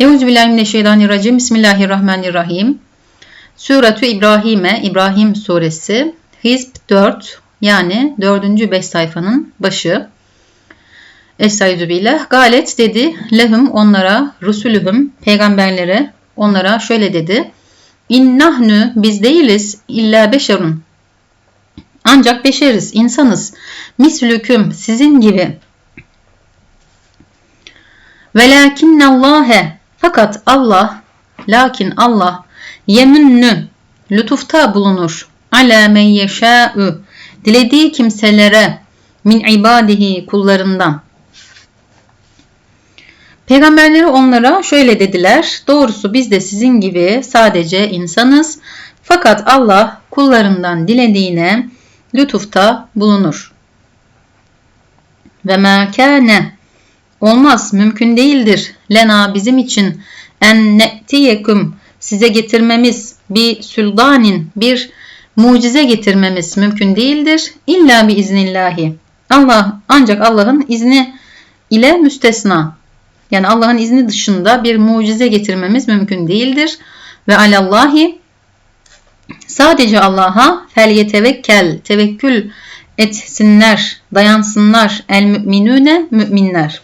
Euzubillahimineşşeytanirracim. Bismillahirrahmanirrahim. Suratü İbrahim'e, İbrahim suresi, Hizb 4 yani 4. 5 sayfanın başı. Estaizu billah. Galet dedi lehum onlara, rusulühüm peygamberlere onlara şöyle dedi. İnnahnu biz değiliz illa beşerun. Ancak beşeriz, insanız. Mislüküm sizin gibi. Velakinnallâhe fakat Allah, lakin Allah yeminnu lütufta bulunur. Ala men yeşâ'ü dilediği kimselere min ibadihi kullarından. Peygamberleri onlara şöyle dediler. Doğrusu biz de sizin gibi sadece insanız. Fakat Allah kullarından dilediğine lütufta bulunur. Ve mâ kâne olmaz, mümkün değildir. Lena bizim için en ne'tiyekum size getirmemiz bir süldanin bir mucize getirmemiz mümkün değildir. İlla bir iznillahi. Allah ancak Allah'ın izni ile müstesna. Yani Allah'ın izni dışında bir mucize getirmemiz mümkün değildir. Ve alallahi sadece Allah'a fel yetevekkel tevekkül etsinler, dayansınlar el müminüne müminler.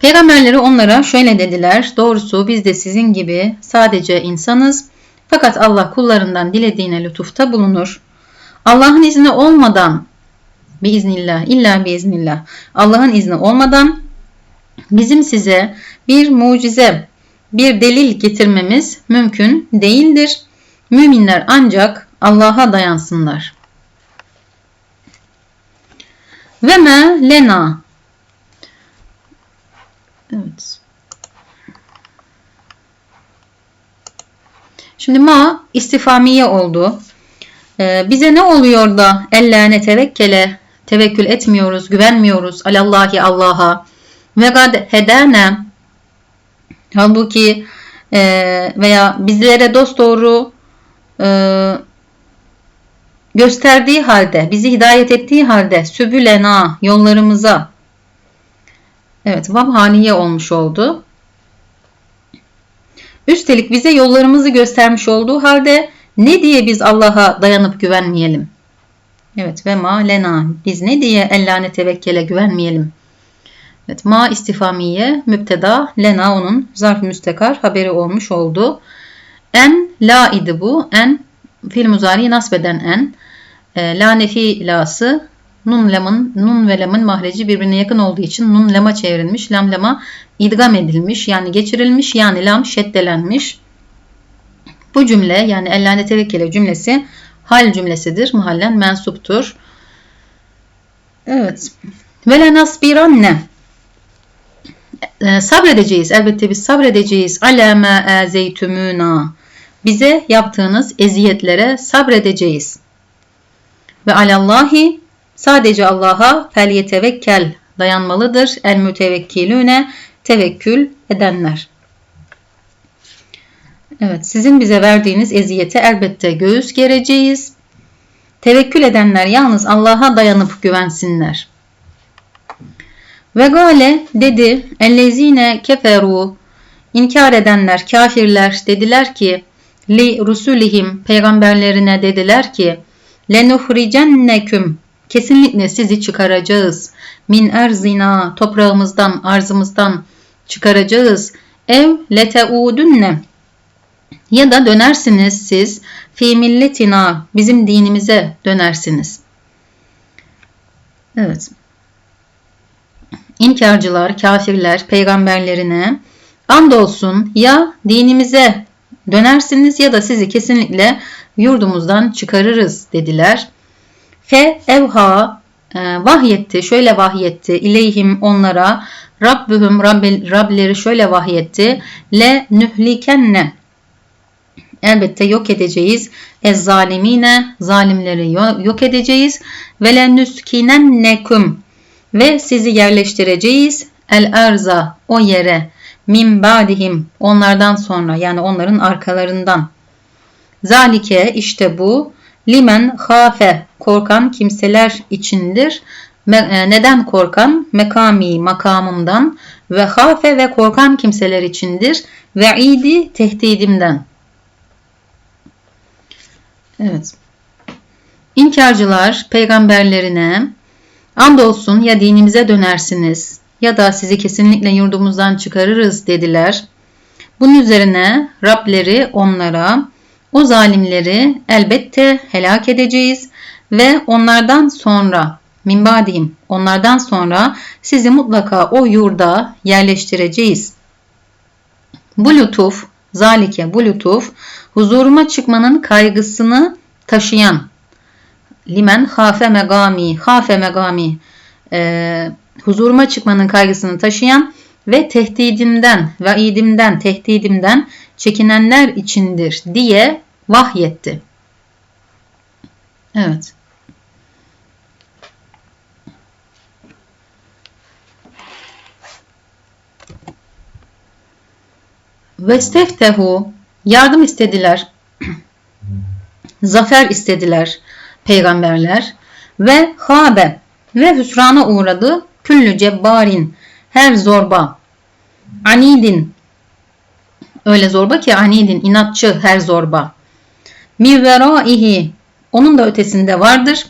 Peygamberleri onlara şöyle dediler. Doğrusu biz de sizin gibi sadece insanız. Fakat Allah kullarından dilediğine lütufta bulunur. Allah'ın izni olmadan biiznillah illa biiznillah Allah'ın izni olmadan bizim size bir mucize, bir delil getirmemiz mümkün değildir. Müminler ancak Allah'a dayansınlar. Ve me lena Evet. Şimdi ma istifamiye oldu. Ee, bize ne oluyor da ellâne tevekkele tevekkül etmiyoruz, güvenmiyoruz alallahi Allah'a ve gad hedene halbuki e, veya bizlere dost doğru e, gösterdiği halde, bizi hidayet ettiği halde sübülena yollarımıza Evet vav haniye olmuş oldu. Üstelik bize yollarımızı göstermiş olduğu halde ne diye biz Allah'a dayanıp güvenmeyelim? Evet ve ma lena biz ne diye ellâne tevekkele güvenmeyelim? Evet ma istifamiye müpteda lena onun zarf müstekar haberi olmuş oldu. En la idi bu. En fil muzari nasbeden en. E, la nefi lası nun lamın nun ve lamın mahreci birbirine yakın olduğu için nun lama çevrilmiş. Lam lama idgam edilmiş yani geçirilmiş yani lam şeddelenmiş. Bu cümle yani ellâne tevekkele cümlesi hal cümlesidir. Muhallen mensuptur. Evet. Ve le nasbiranne sabredeceğiz. Elbette biz sabredeceğiz. Ala ma azeytumuna. Bize yaptığınız eziyetlere sabredeceğiz. Ve alallahi Sadece Allah'a fel yetevekkel dayanmalıdır. El mütevekkilüne tevekkül edenler. Evet sizin bize verdiğiniz eziyete elbette göğüs gereceğiz. Tevekkül edenler yalnız Allah'a dayanıp güvensinler. Ve gale dedi ellezine keferu inkar edenler kafirler dediler ki li rusulihim peygamberlerine dediler ki lenuhricenneküm Kesinlikle sizi çıkaracağız. Min erzina toprağımızdan, arzımızdan çıkaracağız. Ev leteudunne ya da dönersiniz siz fi milletina bizim dinimize dönersiniz. Evet. İnkarcılar, kafirler peygamberlerine andolsun ya dinimize dönersiniz ya da sizi kesinlikle yurdumuzdan çıkarırız dediler. Fe evha e, vahyetti, şöyle vahyetti. İleyhim onlara Rabbühüm Rabbi, Rableri şöyle vahyetti. Le nühlikenne. Elbette yok edeceğiz. Ez zalimine zalimleri yok edeceğiz. Ve le nüskinennekum. Ve sizi yerleştireceğiz. El erza o yere. Min badihim. Onlardan sonra yani onların arkalarından. Zalike işte bu limen hafe korkan kimseler içindir. E, neden korkan? Mekami makamımdan ve hafe ve korkan kimseler içindir. Ve idi tehdidimden. Evet. İnkarcılar peygamberlerine andolsun ya dinimize dönersiniz ya da sizi kesinlikle yurdumuzdan çıkarırız dediler. Bunun üzerine Rableri onlara o zalimleri elbette helak edeceğiz ve onlardan sonra minbadihim onlardan sonra sizi mutlaka o yurda yerleştireceğiz. Bu lütuf, zalike bu lütuf huzuruma çıkmanın kaygısını taşıyan limen hafe megami, hafe megami e, huzuruma çıkmanın kaygısını taşıyan ve tehdidimden, vaidimden, tehdidimden çekinenler içindir diye vahyetti. Evet. Vesteftehu yardım istediler. Zafer istediler peygamberler ve habe ve hüsrana uğradı küllü cebbarin her zorba anidin öyle zorba ki anidin inatçı her zorba. Miveraihi onun da ötesinde vardır.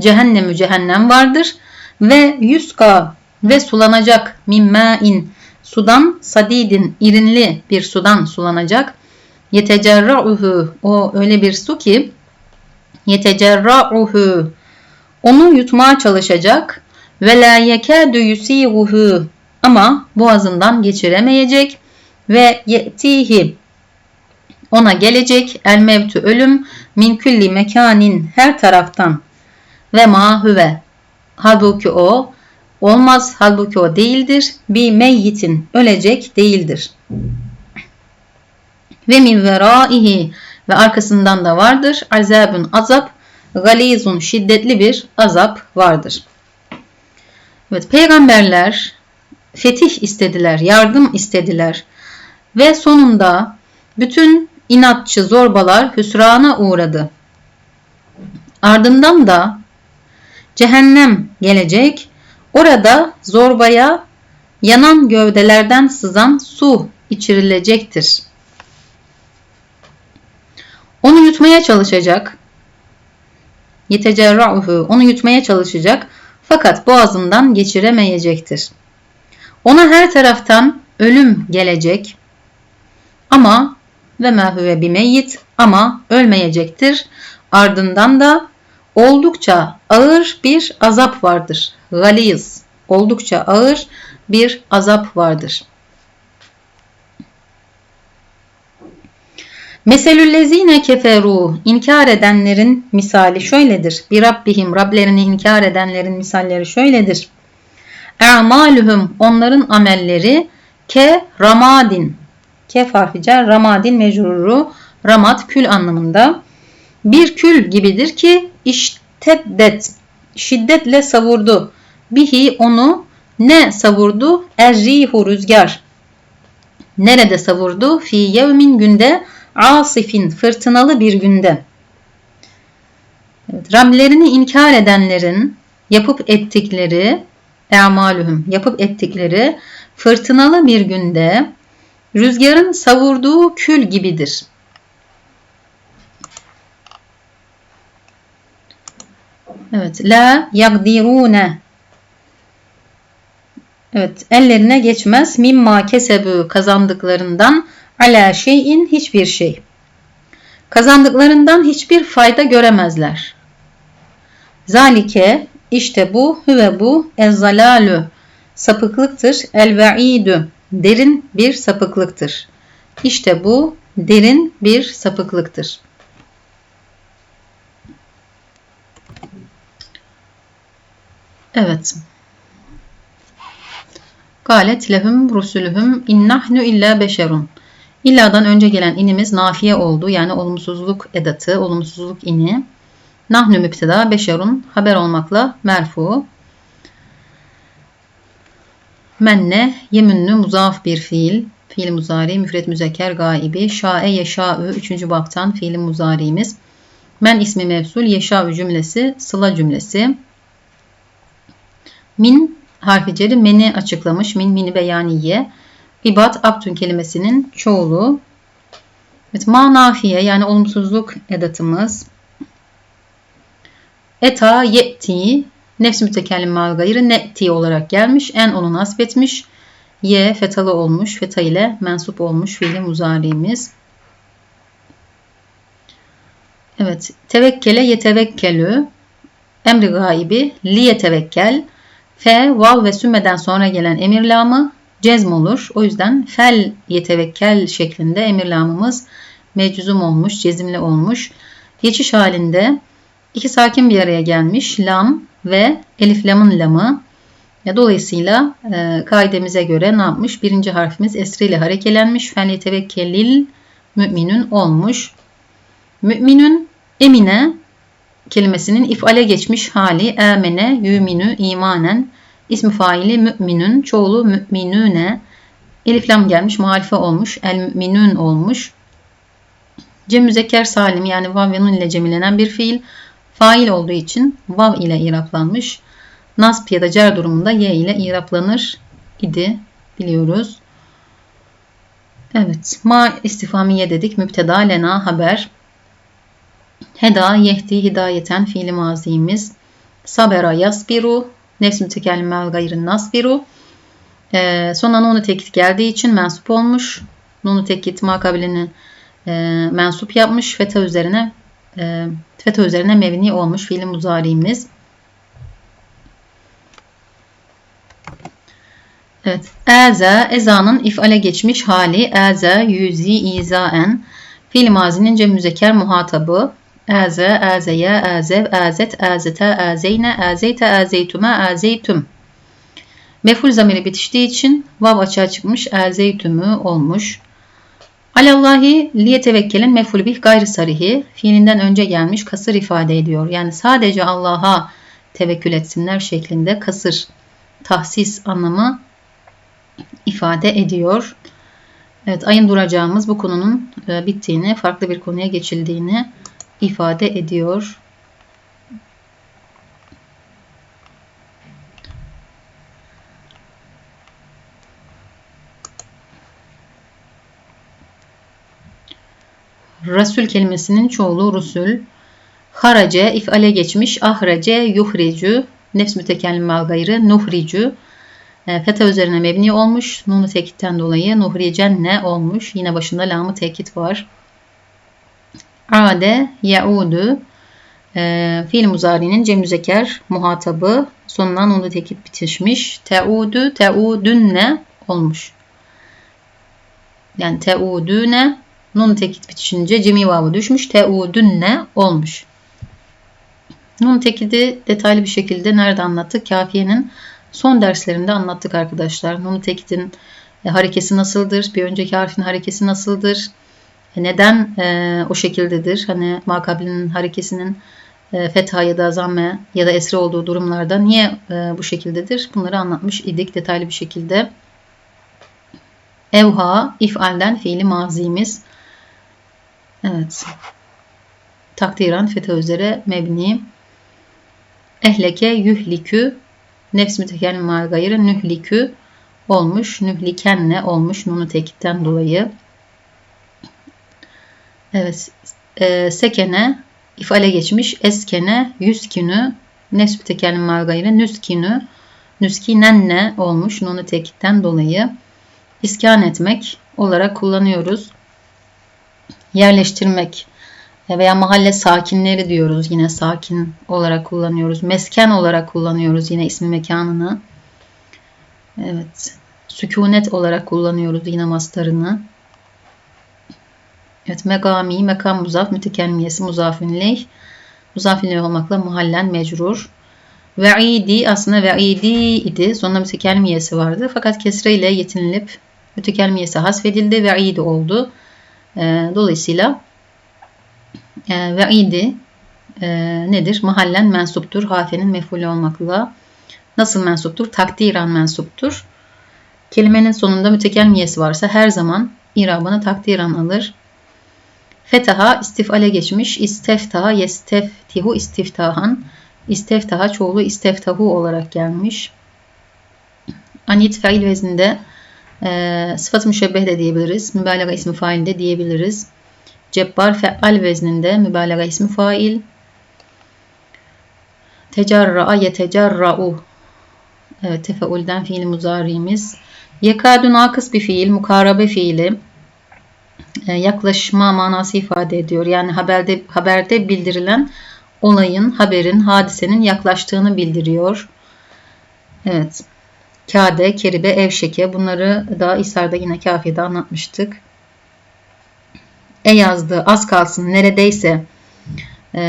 Cehennemü cehennem vardır. Ve yuska ve sulanacak mimmain sudan sadidin irinli bir sudan sulanacak. Yetecerra'uhu o öyle bir su ki yetecerra'uhu onu yutmaya çalışacak. Ve la yekadu yusiruhu ama boğazından geçiremeyecek ve yetihi ona gelecek el mevtü ölüm min külli mekanin her taraftan. Ve ma huve. Halbuki o olmaz halbuki o değildir. Bir meyyitin ölecek değildir. Ve min veraihi. Ve arkasından da vardır. Azabun azap. Galizun şiddetli bir azap vardır. Evet peygamberler fetih istediler, yardım istediler ve sonunda bütün inatçı zorbalar hüsrana uğradı. Ardından da cehennem gelecek. Orada zorbaya yanan gövdelerden sızan su içirilecektir. Onu yutmaya çalışacak. Yetecerra'uhu onu yutmaya çalışacak fakat boğazından geçiremeyecektir. Ona her taraftan ölüm gelecek ama ve mehüve bimeyyit ama ölmeyecektir. Ardından da oldukça ağır bir azap vardır. Galiz oldukça ağır bir azap vardır. Meselüllezine keferu inkar edenlerin misali şöyledir. Bir Rabbihim Rablerini inkar edenlerin misalleri şöyledir. E'malühüm onların amelleri ke ramadin ke harficer ramadin mecruru ramat kül anlamında bir kül gibidir ki işteddet şiddetle savurdu. Bihi onu ne savurdu? Errihu rüzgar. Nerede savurdu? Fi yevmin günde asifin fırtınalı bir günde. Evet, Rablerini inkar edenlerin yapıp ettikleri emalühüm yapıp ettikleri fırtınalı bir günde rüzgarın savurduğu kül gibidir. Evet, la yagdirune. Evet, ellerine geçmez. Mimma kesebu kazandıklarından ala şeyin hiçbir şey. Kazandıklarından hiçbir fayda göremezler. Zalike işte bu hüve bu ezzalalü sapıklıktır. El derin bir sapıklıktır. İşte bu derin bir sapıklıktır. Evet. Galet lehum rusulühüm innahnu illa beşerun. İlla'dan önce gelen inimiz nafiye oldu. Yani olumsuzluk edatı, olumsuzluk ini. Nahnu müpteda, beşerun haber olmakla merfu. Menne, yemünlü muzaf bir fiil. Fiil muzari, müfret müzekker gaibi. Şa'e yeşa'ü, üçüncü baptan fiil muzariimiz. Men ismi mevsul, yeşa'ü cümlesi, sıla cümlesi. Min harfi ceri meni açıklamış. Min mini beyaniye. İbat abtün kelimesinin çoğulu. Evet, manafiye yani olumsuzluk edatımız. Eta yetti nefs mütekellim mal gayrı ne'ti olarak gelmiş. En onu nasip etmiş. Ye fetalı olmuş. Feta ile mensup olmuş fiili muzari'miz. Evet. Tevekkele yetevekkelü. Emri gaibi li yetevekkel. Fe, vav ve sümmeden sonra gelen emir lamı cezm olur. O yüzden fel yetevekkel şeklinde emir lamımız meczum olmuş, cezimli olmuş. Geçiş halinde iki sakin bir araya gelmiş. Lam ve elif lamın lamı. Dolayısıyla e, kaidemize göre ne yapmış? Birinci harfimiz esri ile harekelenmiş. Fel yetevekkelil müminün olmuş. Müminün emine kelimesinin ifale geçmiş hali emene, yüminu, imanen, ismi faili müminün, çoğulu müminüne, elif lam gelmiş, muhalife olmuş, el müminün olmuş. Cem müzekker salim yani vav ile cemilenen bir fiil. Fail olduğu için vav ile iraplanmış. Nasb ya da cer durumunda y ile iraplanır idi biliyoruz. Evet. Ma istifamiye dedik. Müpteda lena haber. Heda yehdi hidayeten fiili mazimiz. Sabera yasbiru. Nefs mütekellime gayrın nasbiru. Ee, sonra nunu tekit geldiği için mensup olmuş. Nunu tekit makabilini e, mensup yapmış. Feta üzerine e, feta üzerine mevni olmuş fiili muzariimiz. Evet. Eze, ezanın ifale geçmiş hali. Eze, yüzi, izaen. Fiil mazinin cem müzekker muhatabı. Eze, ezeye, ezev, ezet, ezete, ezeyne, ezeyte, ezeytüme, ezeytüm. Meful zamiri bitiştiği için vav açığa çıkmış, ezeytümü olmuş. Alallahi liye tevekkelin meful bih gayri sarihi fiilinden önce gelmiş kasır ifade ediyor. Yani sadece Allah'a tevekkül etsinler şeklinde kasır tahsis anlamı ifade ediyor. Evet ayın duracağımız bu konunun e, bittiğini, farklı bir konuya geçildiğini ifade ediyor. Rasul kelimesinin çoğulu rusul. Harace ifale geçmiş. Ahrace yuhricu. Nefs mütekellim gayrı. Nuhricu. E, feta üzerine mebni olmuş. Nunu tekitten dolayı nuhricen ne olmuş. Yine başında lamı tekit var. Ade yaudu. E, fiil muzari'nin cem müzeker muhatabı. Sonuna nunu tekit bitişmiş. Teudu teudünne olmuş. Yani teudüne Nun tekit bitişince cemi vavı düşmüş. Teudünne olmuş. Nun tekidi detaylı bir şekilde nerede anlattık? Kafiyenin son derslerinde anlattık arkadaşlar. Nun tekidin e, harekesi nasıldır? Bir önceki harfin harekesi nasıldır? E, neden e, o şekildedir? Hani makabilinin harekesinin e, fetha ya da zamme ya da esre olduğu durumlarda niye e, bu şekildedir? Bunları anlatmış idik detaylı bir şekilde. Evha, ifalden fiili mazimiz. Evet. Takdiran fetha üzere mebni. Ehleke yuhlikü nefs mütekellim gayrı nühlikü olmuş. Nühlikenle olmuş nunu tekitten dolayı. Evet. E, sekene ifale geçmiş. Eskene yüzkünü nefs mütekellim mal gayrı nüskünü nüskinenne olmuş nunu tekitten dolayı. İskan etmek olarak kullanıyoruz yerleştirmek veya mahalle sakinleri diyoruz yine sakin olarak kullanıyoruz. Mesken olarak kullanıyoruz yine ismi mekanını. Evet. Sükunet olarak kullanıyoruz yine mastarını. Evet. Megami, mekam muzaf, mütekemmiyesi muzafün leyh. Muzafün leyh olmakla muhallen mecrur. Ve'idi aslında ve'idi idi. Sonunda mütekemmiyesi vardı. Fakat kesre ile yetinilip mütekemmiyesi hasfedildi. Ve'idi oldu. E, dolayısıyla e, ve'idi e, nedir? Mahallen mensuptur. Hafenin mefulü olmakla. Nasıl mensuptur? Takdiran mensuptur. Kelimenin sonunda mütekelmiyesi varsa her zaman irabını takdiran alır. Fetaha istifale geçmiş. İsteftaha yesteftihu istiftahan. İsteftaha çoğulu isteftahu olarak gelmiş. Anit fail vezninde e, sıfat müşebbeh de diyebiliriz. Mübalağa ismi fail de diyebiliriz. Cebbar feal vezninde mübalağa ismi fail. Tecerra'a yetecerra'u. Evet tefeulden fiil muzari'miz. Yekadu nakıs bir fiil, mukarabe fiili. E, yaklaşma manası ifade ediyor. Yani haberde haberde bildirilen olayın, haberin, hadisenin yaklaştığını bildiriyor. Evet. Kade, keribe, evşeke bunları da İsa'da yine kafiyede anlatmıştık. E yazdı, az kalsın, neredeyse e,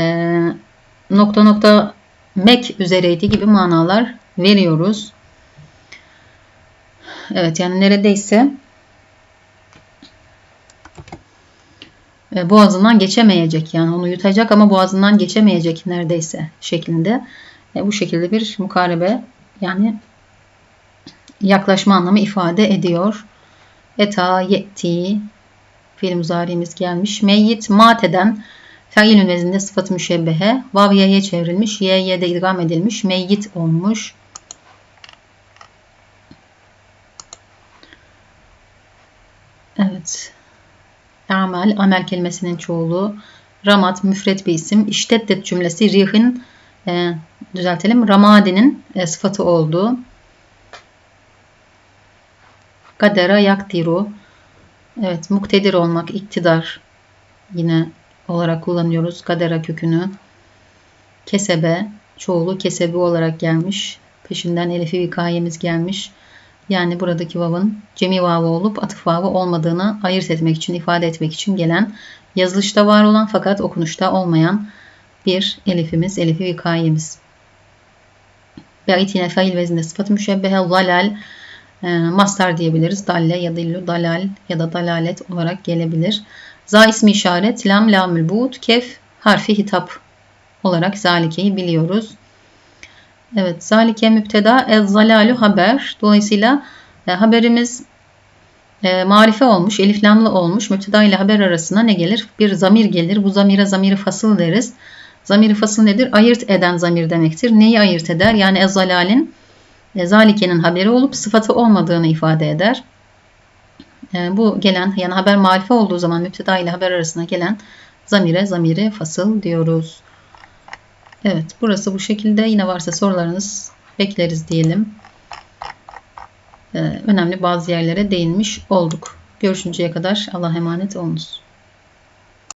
nokta nokta mek üzereydi gibi manalar veriyoruz. Evet yani neredeyse e, boğazından geçemeyecek yani onu yutacak ama boğazından geçemeyecek neredeyse şeklinde. E, bu şekilde bir mukarebe yani yaklaşma anlamı ifade ediyor. Eta yetti fiil muzari'miz gelmiş. Meyyit mateden feilün vezinde sıfat müşebbehe vav y'ye çevrilmiş. Y'ye de idgam edilmiş. Meyyit olmuş. Evet. Amel, amel kelimesinin çoğulu. Ramat, müfret bir isim. İşteddet cümlesi rihin, e, düzeltelim, ramadenin e, sıfatı oldu. Kadera yaktiru. Evet, muktedir olmak, iktidar yine olarak kullanıyoruz. Kadera kökünü. Kesebe, çoğulu kesebi olarak gelmiş. Peşinden elifi vikayemiz gelmiş. Yani buradaki vavın cemi vavı olup atıf vavı olmadığını ayırt etmek için, ifade etmek için gelen, yazılışta var olan fakat okunuşta olmayan bir elifimiz, elifi vikayemiz. Be'it yine fail vezinde sıfatı müşebbehe zalal, e, mastar diyebiliriz. Dalle ya dillu dalal ya da dalalet olarak gelebilir. Za ismi işaret, lam lamül buğut, kef harfi hitap olarak zalikeyi biliyoruz. Evet, zalike müpteda el zalalu haber. Dolayısıyla e, haberimiz e, marife olmuş, eliflamlı olmuş. Müpteda ile haber arasına ne gelir? Bir zamir gelir. Bu zamire zamiri fasıl deriz. Zamiri fasıl nedir? Ayırt eden zamir demektir. Neyi ayırt eder? Yani ezalalin e, zalikenin haberi olup sıfatı olmadığını ifade eder. E, bu gelen yani haber marife olduğu zaman müpteda ile haber arasına gelen zamire zamiri fasıl diyoruz. Evet burası bu şekilde. Yine varsa sorularınız bekleriz diyelim. Ee, önemli bazı yerlere değinmiş olduk. Görüşünceye kadar Allah'a emanet olunuz.